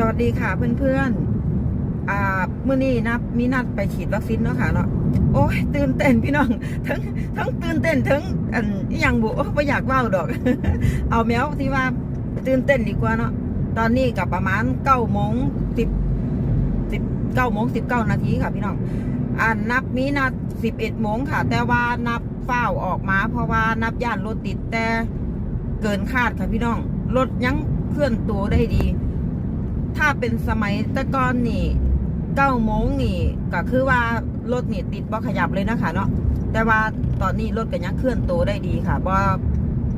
สวัสดีค่ะเพื่อนๆ อ่าเมื่อนี้นับมีนัดไปฉีดวัคซีนเนาะค่ะเนาะ โอ้ยตื่นเต้นพี่น้อง ทั้งทั้งตื่นเต้นทั้งอันย่างบุไม่อยากเว้าดอก เอาแมวที่ว่าตื่นเต้นดีกว่าเนาะ ตอนนี้กับประมาณเก้าโมงสิบสิบเก้าโมงสิบเก้านาทีค่ะพี่น้อง อ่านับมีนัดสิบเอ็ดโมงค่ะ แต่ว่านับเฝ้าออกมาเพราะว่านับย่านรถติดแต่เกินคาดค่ะพี่น้อง รถยังเคลื่อนตัวได้ดี ถ้าเป็นสมัยตะกอนนี่เก้าโมงนี่ ก็คือว่ารถนี่ติดบ่ขยับเลยนะคะเนาะแต่ว่าตอนนี้รถก็ยังเคลื่อนตัวได้ดีค่ะบ่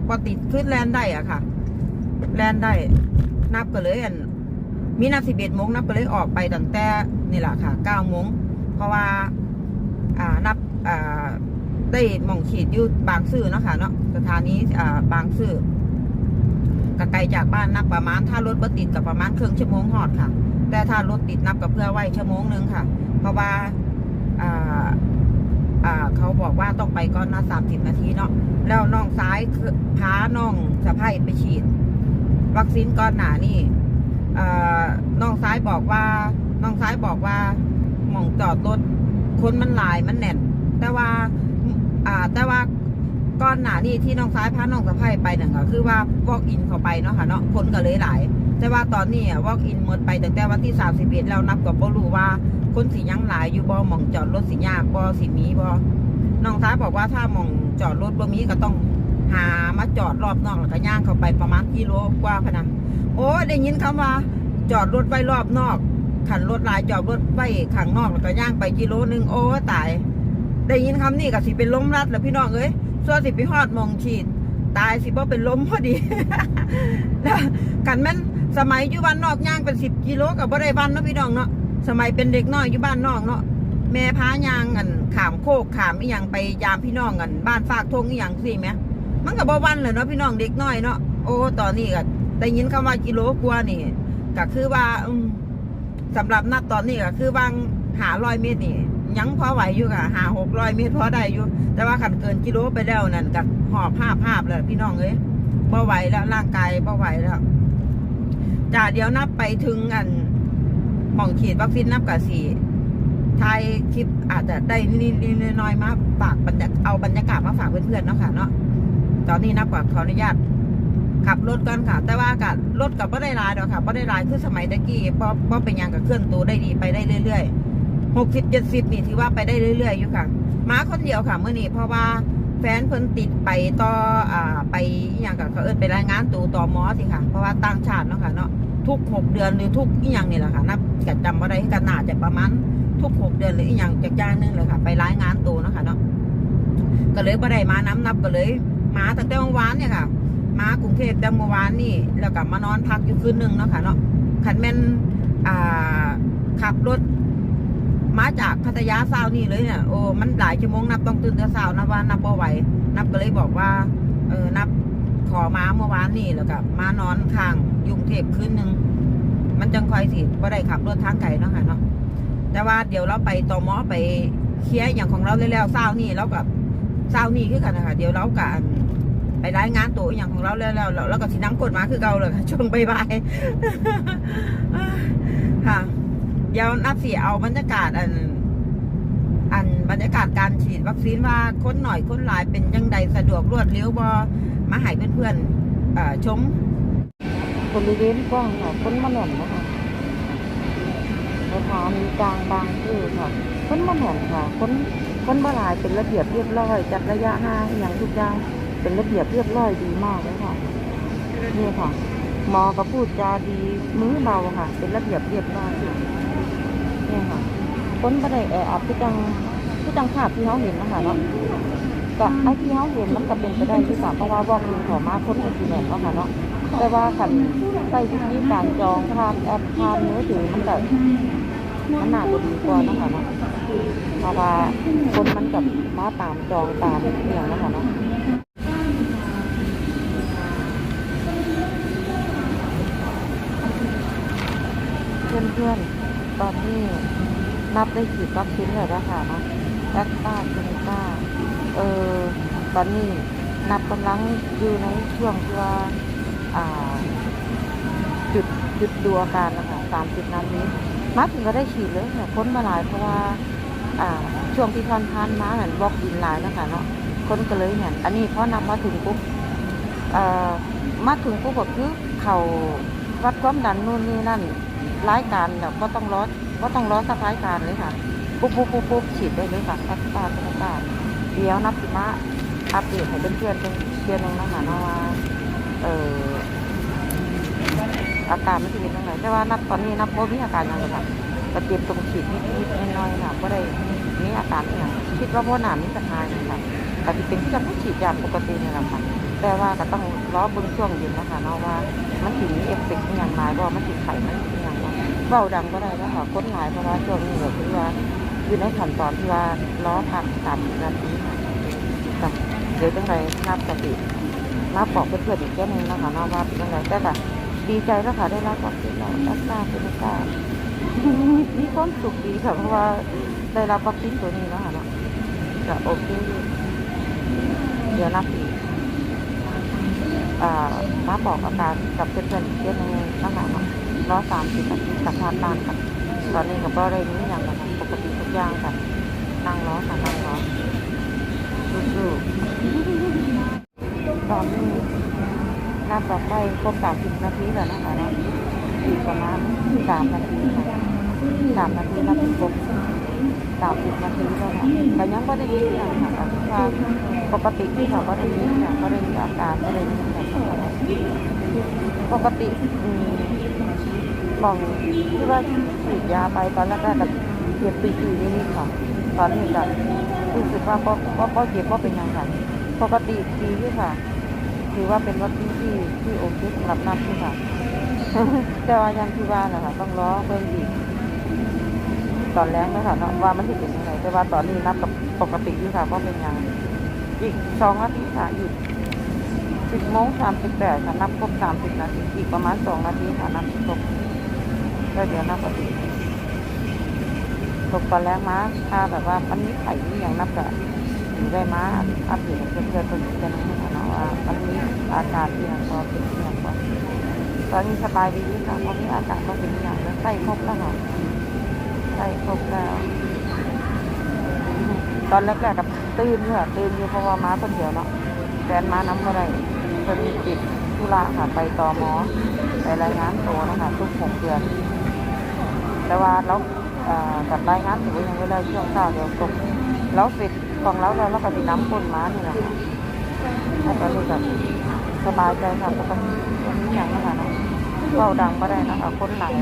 บ่ติดขึ้นแลนได้อะค่ะ แลนได้นับก็เลยอันมีนับสิบเอ็ดโมงนับก็เลยออกไปตั้งแต่นี่แหละค่ะเก้าโมงเพราะว่าอ่านับอ่าได้หมองฉีดยู่บางซื่อเนาะค่ะเนาะสถานีอ่าบางซื่อ ก็ไกลจากบ้านนับประมาณ ถ้ารถบ่ติดกับประมาณครึ่งชั่วโมงหอดค่ะ แต่ถ้ารถติดนับกับเพื่อไว้ชั่วโมงหนึงค่ะ เพราะว่าอ่าอ่าเขาบอกว่าต้องไปก่อนนะสามสิบนาทีเนาะแล้วน้องซ้ายคือพาน้องสะพ้ายไปฉีด วัคซีนก่อนหนานี่น้องซ้ายบอกว่าน้องซ้ายบอกว่าหมองจอดรถคนมันหลายมันแน่นแต่ว่าแต่ว่า ก้อนหนานี่ที่น้องซ้ายพาน้องสะพ้ายไปนั่นก็คือว่า walk in เข้าไปเนาะค่ะเนาะคนก็เลยหลาย แต่ว่าตอนนี้อะ walk in หมดไปตั้งแต่วันที่31แล้วนับกับบ่รู้ว่าคนสิยังหลายอยู่บ่หมองจอดรถสิยากบ่สิมีบ่น้องซ้ายบอกว่าถ้าหมองจอดรถบ่มีก็ต้องหามาจอดรอบนอกแล้วก็ย่างเข้าไปประมาณกิโลกว่าพะนะโอ้ได้ยินคำว่า จอดรถไว้รอบนอกขันรถหลายจอดรถไว้ข้างนอกแล้วก็ย่างไปกิโลนึงโอ้ตาย ได้ยินคำนี้ก็สิเป็นล้มรัดแล้วพี่น้องเอ้ย ส่วนสิไปฮอดมองฉีด ตายสิบ่เป็นลมพอดีแล้วกันแม่นสมัยอยู่บ้านนอกย่างเป็นสิบกิโลกับบ่ได้บ้านเนาะพี่น้องเนาะสมัยเป็นเด็กน้อยอยู่บ้านนอกเนาะแม่พายางกันขามโคกขามอีหยังไปยามพี่น้องกันบ้านฝากทงอีหยังสิแหมมันก็บ่วันเลยเนาะพี่น้องเด็กน้อยเนาะโอ้ตอนนี้ก็ได้ยินคำว่ากิโลกว่านี่ก็คือว่าอืมสำหรับนัดตอนนี้ก็คือวางหาร้อยเมตรนี่ ยังพอไหวอยู่ค่ะหาหกร้อยเมตรพอได้อยู่ แต่ว่าขันเกินกิโลไปแล้วนั่นกับหอบภาพภาพเลยพี่น้องเอ้ยบ่ไหวแล้วร่างกายบ่ไหวแล้วจ้าเดี๋ยวนับไปถึงอันหม่องฉีดวัคซีนนับกับสี่ทายคลิปอาจจะได้นิดๆน้อยๆมาฝากบรรยากเอาบรรยากาศมาฝากเพื่อนๆเนาะค่ะเนาะตอนนี้นับกับขออนุญาตขับรถก่อนค่ะ แต่ว่ากับรถกับไม่ได้ลายดอกค่ะไม่ได้ลายคือสมัยตะกี้เพราะเพราะเป็นยังกับเคลื่อนตัวได้ดีไปได้เรื่อย ๆ หกสิบเจ็ดสิบนี่ถือว่าไปได้เรื่อย ๆ อยู่ค่ะมาคนเดียวค่ะเมื่อนี้เพราะว่าแฟนเพิ่นติดไปต่ออ่าไปอย่างกับเขาเอิ้นไปรายงานตัวต่อมอสิค่ะ เพราะว่าต่างชาติเนาะค่ะเนาะทุกหกเดือนหรือทุกอีหยังนี่แหละค่ะนับกัจำว่าได้กันน่าจะประมาณทุกหกเดือนหรืออีหยังจากจ้างนึงเลยค่ะ ไปรายงานตัวเนาะค่ะเนาะก็เลยบ่ได้มาน้ำนับก็เลยมาตั้งแต่เมื่อวานเนี่ยค่ะ มากรุงเทพแต่เมื่อวานนี่แล้วก็มานอนพักอยู่คืนนึงเนาะค่ะเนาะขันแม่นอ่าขับรถ มาจากพัทยาเศร้านี่เลยเนี่ยโอ้มันหลายชั่วโมงนับต้องตื่นแต่เช้านับว่านับบ่ไหวนับก็เลยบอกว่าเออนับขอมาเมื่อวานนี่แล้วก็มานอนข้างยุงเทพคืนหนึ่งมันจังคอยสิว่าได้ขับรถทางไกลเนาะค่ะเนาะแต่ว่าเดี๋ยวเราไปต่อมอไปเคลียร์อย่างของเราแล้วๆเศร้านี่แล้วกับเศร้านี่คือกันนะคะเดี๋ยวเรากันไปรายงานตัวอย่างของเราแล้วแล้วแล้วแล้วก็สิน้ำกดมาคือเก่าเลยช่วงบ่าย เดี๋ยวนับสีเอาบรรยากาศอัน อันบรรยากาศการฉีดวัคซีนว่าค้นหน่อยค้นหลายเป็นยังใดสะดวกรวดเร็วบ่มาให้เพื่อนๆเอ่อชมบริเวณกว้างค่ะคนมาหน่นนะคะสถานีกลางบางซื่อค่ะค้นมาหน่นค่ะค้นค้นบหลายเป็นระเบียบเรียบร้อย จัดระยะห่างอย่างทุกอย่างเป็นระเบียบเรียบร้อยดีมากเลยค่ะนี่ค่ะหมอก็พูดจาดีมือเบาค่ะ เป็นระเบียบเรียบร้อย นี่ค่ะคนบ่ได้แออัดที่จังที่จังภาพที่เขาเห็นนะคะเนาะก็ไอ้ที่เขาเห็นมันก็เป็นไปได้ที่สามเพราะว่าบอกลิงขอมาคนคนทีแนนเนาะค่ะเนาะแต่ว่าขันใส่วิธีการจองผ่านแอปผ่านมือถือมันก็มันน่าจะดีกว่านะคะเนาะเพราะว่าคนมันกับมาตามจองตามอย่างนะคะเนาะเพื่อนๆ ตอนนี้นับได้ฉีดวัคซีนแล้วนะคะเนาะแอสตราเซเนกาเออตอนนี้นับกำลังอยู่ในช่วงที่ว่าอ่าจุดจุดดูอาการนะคะสามสิบนาทีมาถึงก็ได้ฉีดเลยค่ะค้นมาหลายเพราะว่าช่วงที่ทานทานมาเหมือนบอกดินหลายนะคะเนาะค้นก็เลยเนี่ยอันนี้พอนำมาถึงปุ๊บมาถึงปุ๊บก็คือเขาวัดความดันนู่นนี่นั่น รายการแบบก็ต้องรอก็ต้องรอสักรายการเลยค่ะปุ๊บปุ๊บปุ๊บปุ๊บฉีดได้เลยค่ะสักตาสักตาเดี๋ยวนับสิมาอัปเดตให้เพื่อนๆเป็นเพื่อนหนึงนะคะเนาะว่าเอออาการมันจะเป็นยังไงแต่ว่านับตอนนี้นับว่ามีอาการยังเลยค่ะก็เตรียมตรงฉีดนิดๆน้อยๆค่ะก็ได้มีอาการอย่างคิดว่าพ่อหนามีสถานค่ะก็จะเป็นที่จะผู้ฉีดยาปกตินี่แหละค่ะแต่ว่าก็ต้องรอบิ่งช่วงเย็นนะคะเนาะว่ามันถึงมีเอฟเฟกต์อย่างไรบ่มันติดไข่มันอหย่างไร เบาดังก็ได้แล้วค่ะคนหลายเพราะว่าช่วงนี้ก็คือว่าอยู่ในขั้นตอนที่ว่าล้อพักสามสิบนาทีค่ะเดี๋ยวจังไรนับสตินับบอกเพื่อนๆอีกแค่นึงนะคะเนาะว่าเป็นยังไงแต่ก็ดีใจแล้วค่ะได้รับควัคซีนแล้วแอสตราเซเนกามีความสุขดีค่ะเพราะว่าได้รับวัคซีนตัวนี้แล้วค่ะเนาะก็โอเคเดี๋ยวนับอีกอ่ามาบอกอาการกับเพื่อนๆอีกเรื่นึงนะคะเนาะ รอสามสิบนาทีสัมภาษณ์นานค่ะตอนนี้กับก็ได้นี้อย่างแบบปกติทุกอย่างค่ะนั่งรอค่ะนั่งรอสู้ๆตอนนี้นับต่อไปครบสามสิบนาทีแล้วนะคะนะอีกประมาณสามนาทีค่ะสามนาทีนับถึงครบสามสิบนาทีแล้วค่ะแต่ยังไม่ได้ยินอย่างค่ะแต่ว่าปกติที่เขาก็ได้ยินอย่างก็ได้มีอาการก็ได้ยินอย่างค่ะปกติอืม มองที่ว่าฉีดยาไปตอนแรกๆก็เจ็บปีๆนิดๆค่ะ ตอนนี้ก็รู้สึกว่าก็ก็ก็เจ็บก็เป็นยังไงปกติดีที่ค่ะ ถือว่าเป็นวัคซีนที่ที่โอเคสำหรับนับที่ค่ะ แต่ว่ายังที่ว่านะคะต้องรอเบิ่งอีกตอนแรกนะคะเนาะว่ามันสิเป็นยังไงแต่ว่าตอนนี้นับกับปกติที่ค่ะก็เป็นยังอีกสองนาทีค่ะอีกสิบโมงสามสิบแปดค่ะนับครบสามสิบนาทีอีกประมาณสองนาทีค่ะนับครบ แล้วเดี๋ยวนับปกติตกตอนแรกมาถ้าแบบว่ามันมีไข่มีอย่างนับก็ถึงได้มาอัปเดตให้เพื่อนๆตัวนี้กันนะคะเนาะว่ามันมีอาการที่ย่างพอเป็นที่ย่างพอตอนนี้สบายดีค่ะเพราะมีอาการก็เป็นอย่างแล้วใกล้ครบแล้วค่ะใช่ครบแล้วตอนแรกๆกับตื่นเค่ะตื่นอยู่เพราะว่าม้าคนเดียวเนาะแฟนม้าน้ำก็ได้เพิ่นติดธุระค่ะไปต่อหมอไปรายงานตัวนะคะทุกหกเดือน แต่ว่าเรากับรายงานตัวยังไม่ได้ช่วงเช้าเดี๋ยวตกเราเสร็จของเราแล้วเราก็สิน้ำคนมานี่แหละค่ะแล้วตอนนี้แบบสบายใจค่ะปกติอย่างนี้คะเนาะเบาดังก็ได้นะคะคนหลัง